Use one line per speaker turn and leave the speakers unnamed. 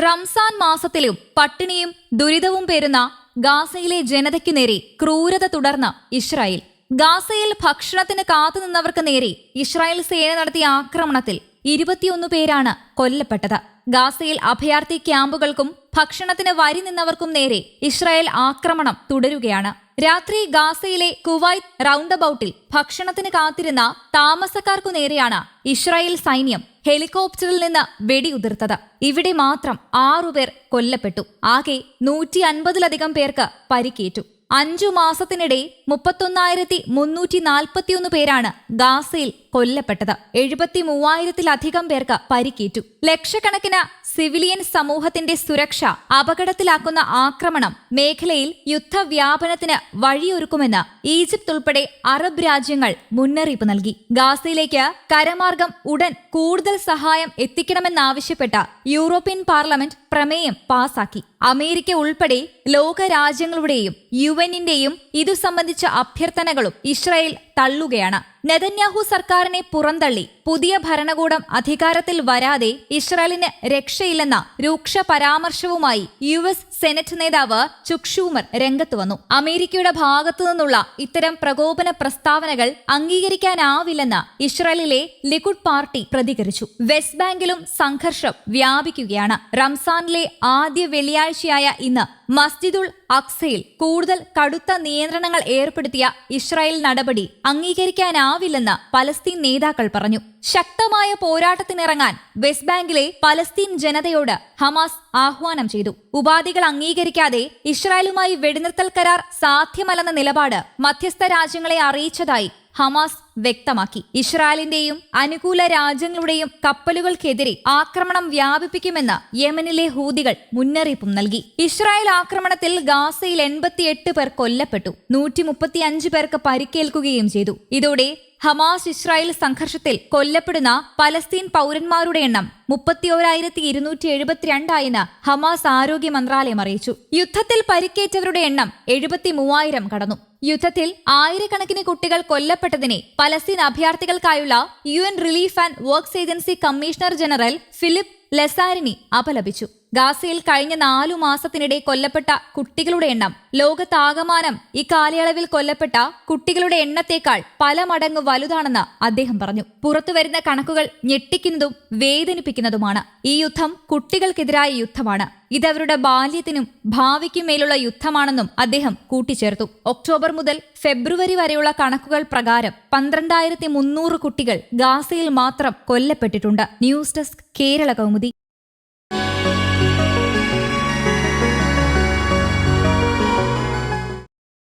റംസാൻ മാസത്തിലും പട്ടിണിയും ദുരിതവും പേരുന്ന ഗാസയിലെ ജനതയ്ക്കു നേരെ ക്രൂരത തുടർന്ന് ഇസ്രായേൽ. ഗാസയിൽ ഭക്ഷണത്തിന് കാത്തുനിന്നവർക്ക് നേരെ ഇസ്രായേൽ സേന നടത്തിയ ആക്രമണത്തിൽ ഇരുപത്തിയൊന്ന് പേരാണ് കൊല്ലപ്പെട്ടത്. ഗാസയിൽ അഭയാർത്ഥി ക്യാമ്പുകൾക്കും ഭക്ഷണത്തിന് വരി നിന്നവർക്കും നേരെ ഇസ്രായേൽ ആക്രമണം തുടരുകയാണ്. രാത്രി ഗാസയിലെ കുവൈത്ത് റൗണ്ട് അബൌട്ടിൽ ഭക്ഷണത്തിന് കാത്തിരുന്ന താമസക്കാർക്കു നേരെയാണ് ഇസ്രായേൽ സൈന്യം ഹെലികോപ്റ്ററിൽ നിന്ന് വെടിയുതിർത്തത്. ഇവിടെ മാത്രം ആറുപേർ കൊല്ലപ്പെട്ടു. ആകെ നൂറ്റി അൻപതിലധികം പേർക്ക് പരിക്കേറ്റു. അഞ്ചു മാസത്തിനിടെ മുപ്പത്തൊന്നായിരത്തി മുന്നൂറ്റി നാൽപ്പത്തിയൊന്ന് പേരാണ് ഗാസയിൽ കൊല്ലപ്പെട്ടത്. എഴുപത്തി മൂവായിരത്തിലധികം പേർക്ക് പരിക്കേറ്റു. ലക്ഷക്കണക്കിന് സിവിലിയൻ സമൂഹത്തിന്റെ സുരക്ഷ അപകടത്തിലാക്കുന്ന ആക്രമണം മേഖലയിൽ യുദ്ധവ്യാപനത്തിന് വഴിയൊരുക്കുമെന്ന് ഈജിപ്ത് ഉൾപ്പെടെ അറബ് രാജ്യങ്ങൾ മുന്നറിയിപ്പ് നൽകി. ഗാസയിലേക്ക് കരമാർഗം ഉടൻ കൂടുതൽ സഹായം എത്തിക്കണമെന്നാവശ്യപ്പെട്ട യൂറോപ്യൻ പാർലമെന്റ് പ്രമേയം പാസാക്കി. അമേരിക്ക ഉൾപ്പെടെ ലോകരാജ്യങ്ങളുടെയും യു എന്നിന്റെയും ഇതു സംബന്ധിച്ച അഭ്യർത്ഥനകളും ഇസ്രായേൽ തള്ളുകയാണ്. നെതന്യാഹു സർക്കാരിനെ പുറന്തള്ളി പുതിയ ഭരണകൂടം അധികാരത്തിൽ വരാതെ ഇസ്രായേലിന് രക്ഷയില്ലെന്ന രൂക്ഷ പരാമർശവുമായി യു എസ് സെനറ്റ് നേതാവ് ചുക്ഷൂമർ രംഗത്ത് വന്നു. അമേരിക്കയുടെ ഭാഗത്തു നിന്നുള്ള ഇത്തരം പ്രകോപന പ്രസ്താവനകൾ അംഗീകരിക്കാനാവില്ലെന്ന് ഇസ്രായേലിലെ ലിക്വിഡ് പാർട്ടി പ്രതികരിച്ചു. വെസ്റ്റ് ബാങ്കിലും സംഘർഷം വ്യാപിക്കുകയാണ്. റംസാനിലെ ആദ്യ വെള്ളിയാഴ്ചയായ ഇന്ന് മസ്ജിദുൾ അക്സയിൽ കൂടുതൽ കടുത്ത നിയന്ത്രണങ്ങൾ ഏർപ്പെടുത്തിയ ഇസ്രായേൽ നടപടി അംഗീകരിക്കാനാവില്ലെന്ന് പലസ്തീൻ നേതാക്കൾ പറഞ്ഞു. ശക്തമായ പോരാട്ടത്തിനിറങ്ങാൻ വെസ്റ്റ് ബാങ്കിലെ പലസ്തീൻ ജനതയോട് ഹമാസ് ആഹ്വാനം ചെയ്തു. ഉപാധികൾ അംഗീകരിക്കാതെ ഇസ്രായേലുമായി വെടിനിർത്തൽ കരാർ സാധ്യമല്ലെന്ന നിലപാട് മധ്യസ്ഥ രാജ്യങ്ങളെ അറിയിച്ചതായി ഹമാസ് വ്യക്തമാക്കി. ഇസ്രായേലിന്റെയും അനുകൂല രാജ്യങ്ങളുടെയും കപ്പലുകൾക്കെതിരെ ആക്രമണം വ്യാപിപ്പിക്കുമെന്ന് യമനിലെ ഹൂതികൾ മുന്നറിയിപ്പും നൽകി. ഇസ്രായേൽ ആക്രമണത്തിൽ ഗാസയിൽ എൺപത്തിയെട്ട് പേർ കൊല്ലപ്പെട്ടു. നൂറ്റി മുപ്പത്തിയഞ്ച് പേർക്ക് പരിക്കേൽക്കുകയും ചെയ്തു. ഇതോടെ ഹമാസ് ഇസ്രായേൽ സംഘർഷത്തിൽ കൊല്ലപ്പെടുന്ന പലസ്തീൻ പൗരന്മാരുടെ എണ്ണം മുപ്പത്തിയോരായിരത്തി ഇരുന്നൂറ്റി എഴുപത്തിരണ്ടായെന്ന് ഹമാസ് ആരോഗ്യ മന്ത്രാലയം അറിയിച്ചു. യുദ്ധത്തിൽ പരിക്കേറ്റവരുടെ എണ്ണം എഴുപത്തി മൂവായിരം കടന്നു. യുദ്ധത്തിൽ ആയിരക്കണക്കിന് കുട്ടികൾ കൊല്ലപ്പെട്ടതിനെ Palestine അഭയാർത്ഥികൾക്കായുള്ള U relief and works agency commissioner general Philippe Lazzarini അപലപിച്ചു. ഗാസയിൽ കഴിഞ്ഞ നാലു മാസത്തിനിടെ കൊല്ലപ്പെട്ട കുട്ടികളുടെ എണ്ണം ലോകത്താകമാനം ഇക്കാലയളവിൽ കാലയളവിൽ കൊല്ലപ്പെട്ട കുട്ടികളുടെ എണ്ണത്തേക്കാൾ പല മടങ്ങ് വലുതാണെന്ന് അദ്ദേഹം പറഞ്ഞു. പുറത്തുവരുന്ന കണക്കുകൾ ഞെട്ടിക്കുന്നതും വേദനിപ്പിക്കുന്നതുമാണ്. ഈ യുദ്ധം കുട്ടികൾക്കെതിരായ യുദ്ധമാണ്. ഇതവരുടെ ബാല്യത്തിനും ഭാവിക്കും മേലുള്ള യുദ്ധമാണെന്നും അദ്ദേഹം കൂട്ടിച്ചേർത്തു. ഒക്ടോബർ മുതൽ ഫെബ്രുവരി വരെയുള്ള കണക്കുകൾ പ്രകാരം പന്ത്രണ്ടായിരത്തി മുന്നൂറ് കുട്ടികൾ ഗാസയിൽ മാത്രം കൊല്ലപ്പെട്ടിട്ടുണ്ട്. News desk Kerala Kaumudi.